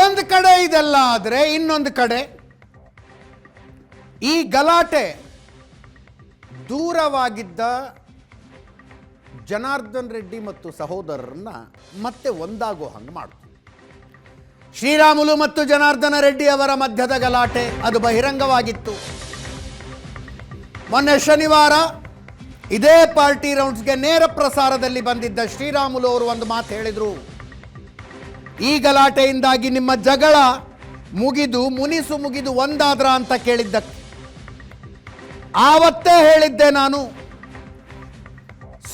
ಒಂದು ಕಡೆ ಇದೆಲ್ಲ ಆದರೆ ಇನ್ನೊಂದು ಕಡೆ ಈ ಗಲಾಟೆ ದೂರವಾಗಿದ್ದ ಜನಾರ್ದನ್ ರೆಡ್ಡಿ ಮತ್ತು ಸಹೋದರರನ್ನ ಮತ್ತೆ ಒಂದಾಗೋ ಹಂಗೆ ಮಾಡ್ತು. ಶ್ರೀರಾಮುಲು ಮತ್ತು ಜನಾರ್ದನ ರೆಡ್ಡಿ ಅವರ ಮಧ್ಯದ ಗಲಾಟೆ ಅದು ಬಹಿರಂಗವಾಗಿತ್ತು. ಮೊನ್ನೆ ಶನಿವಾರ ಇದೇ ಪಾರ್ಟಿ ರೌಂಡ್ಸ್ಗೆ ನೇರ ಪ್ರಸಾರದಲ್ಲಿ ಬಂದಿದ್ದ ಶ್ರೀರಾಮುಲು ಅವರು ಒಂದು ಮಾತು ಹೇಳಿದರು. ಈ ಗಲಾಟೆಯಿಂದಾಗಿ ನಿಮ್ಮ ಜಗಳ ಮುಗಿದು, ಮುನಿಸು ಮುಗಿದು ಒಂದಾದ್ರ ಅಂತ ಕೇಳಿದ್ದ ಆವತ್ತೇ ಹೇಳಿದ್ದೆ ನಾನು,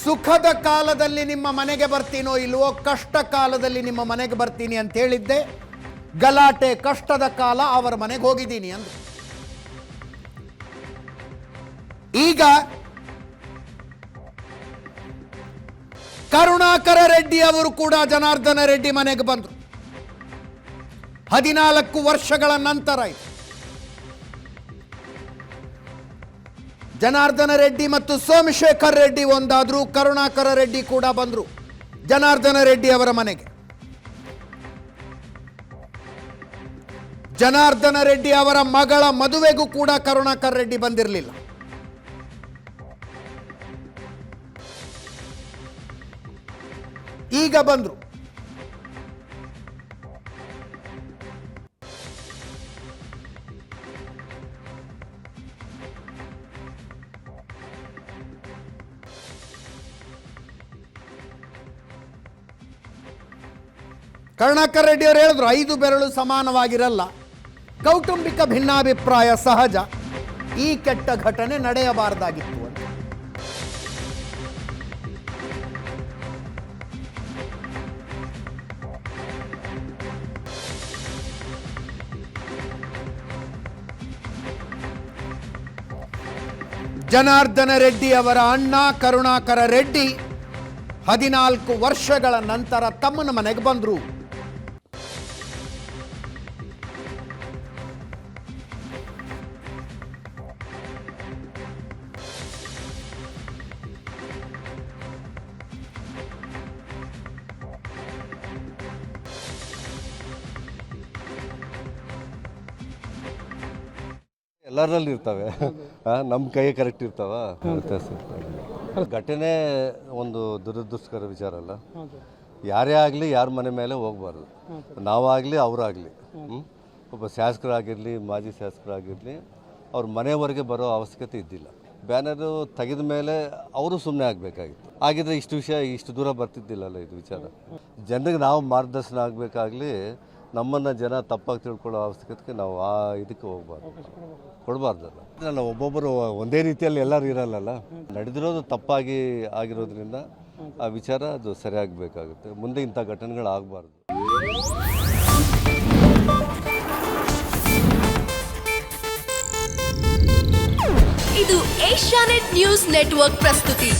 ಸುಖದ ಕಾಲದಲ್ಲಿ ನಿಮ್ಮ ಮನೆಗೆ ಬರ್ತೀನೋ ಇಲ್ವೋ ಕಷ್ಟ ಕಾಲದಲ್ಲಿ ನಿಮ್ಮ ಮನೆಗೆ ಬರ್ತೀನಿ ಅಂತ ಹೇಳಿದ್ದೆ. ಗಲಾಟೆ ಕಷ್ಟದ ಕಾಲ ಅವರ ಮನೆಗೆ ಹೋಗಿದ್ದೀನಿ ಅಂತ ಈಗ ಕರುಣಾಕರ ರೆಡ್ಡಿ ಅವರು ಕೂಡ ಜನಾರ್ದನ ರೆಡ್ಡಿ ಮನೆಗೆ ಬಂದರು. ಹದಿನಾಲ್ಕು ವರ್ಷಗಳ ನಂತರ ಇದು. ಜನಾರ್ದನ ರೆಡ್ಡಿ ಮತ್ತು ಸೋಮಶೇಖರ್ ರೆಡ್ಡಿ ಒಂದಾದರೂ ಕರುಣಾಕರ ರೆಡ್ಡಿ ಕೂಡ ಬಂದರು ಜನಾರ್ದನ ರೆಡ್ಡಿ ಅವರ ಮನೆಗೆ. ಜನಾರ್ದನ ರೆಡ್ಡಿ ಅವರ ಮಗಳ ಮದುವೆಗೂ ಕೂಡ ಕರುಣಾಕರ್ ರೆಡ್ಡಿ ಬಂದಿರಲಿಲ್ಲ. ಈಗ ಬಂದರು. ಕರುಣಾಕರ್ ರೆಡ್ಡಿ ಅವರು ಹೇಳಿದ್ರು, ಐದು ಬೆರಳು ಸಮಾನವಾಗಿರಲ್ಲ. ಕೌಟುಂಬಿಕ ಭಿನ್ನಾಭಿಪ್ರಾಯ ಸಹಜ. ಈ ಕೆಟ್ಟ ಘಟನೆ ನಡೆಯಬಾರದಾಗಿತ್ತು ಜನಾರ್ದನ ರೆಡ್ಡಿ ಅವರ ಅಣ್ಣ ಕರುಣಾಕರ ರೆಡ್ಡಿ ಹದಿನಾಲ್ಕು ವರ್ಷಗಳ ನಂತರ ತಮ್ಮನ ಮನೆಗೆ ಬಂದರು. ಎಲ್ಲರಲ್ಲಿ ಇರ್ತವೆ. ನಮ್ಮ ಕೈ ಕರೆಕ್ಟ್ ಇರ್ತವೆ. ಘಟನೆ ಒಂದು ದುರದೃಷ್ಟಕರ ವಿಚಾರ ಅಲ್ಲ. ಯಾರೇ ಆಗಲಿ ಯಾರ ಮನೆ ಮೇಲೆ ಹೋಗಬಾರ್ದು. ನಾವಾಗಲಿ ಅವರಾಗಲಿ. ಒಬ್ಬ ಶಾಸಕರಾಗಿರಲಿ, ಮಾಜಿ ಶಾಸಕರಾಗಿರಲಿ, ಅವ್ರ ಮನೆವರೆಗೆ ಬರೋ ಅವಶ್ಯಕತೆ ಇದ್ದಿಲ್ಲ. ಬ್ಯಾನರು ತೆಗೆದ ಮೇಲೆ ಅವರು ಸುಮ್ಮನೆ ಆಗಬೇಕಾಗಿತ್ತು. ಆಗಿದ್ರೆ ಇಷ್ಟು ವಿಷಯ ಇಷ್ಟು ದೂರ ಬರ್ತಿದ್ದಿಲ್ಲಲ್ಲ ಇದು ವಿಚಾರ? ಜನರಿಗೆ ನಾವು ಮಾರ್ಗದರ್ಶನ ಆಗಬೇಕಾಗ್ಲಿ ನಮ್ಮನ್ನು ಜನ ತಪ್ಪಾಗಿ ತಿಳ್ಕೊಳ್ಳೋ ಅವಶ್ಯಕತೆ ನಾವು ಆ ಇದಕ್ಕೆ ಹೋಗ್ಬಾರ್ದು. ಕೊಡಬಾರ್ದಲ್ಲ. ಅಲ್ಲ ಒಬ್ಬೊಬ್ಬರು ಒಂದೇ ರೀತಿಯಲ್ಲಿ ಎಲ್ಲರೂ ಇರಲ್ಲಲ್ಲ? ನಡೆದಿರೋದು ತಪ್ಪಾಗಿ ಆಗಿರೋದ್ರಿಂದ ಆ ವಿಚಾರ ಅದು ಸರಿಯಾಗಬೇಕಾಗುತ್ತೆ. ಮುಂದೆ ಇಂಥ ಘಟನೆಗಳು ಆಗಬಾರ್ದು. ಇದು ಏಷ್ಯಾನೆಟ್ ನ್ಯೂಸ್ ನೆಟ್ವರ್ಕ್ ಪ್ರಸ್ತುತಿ.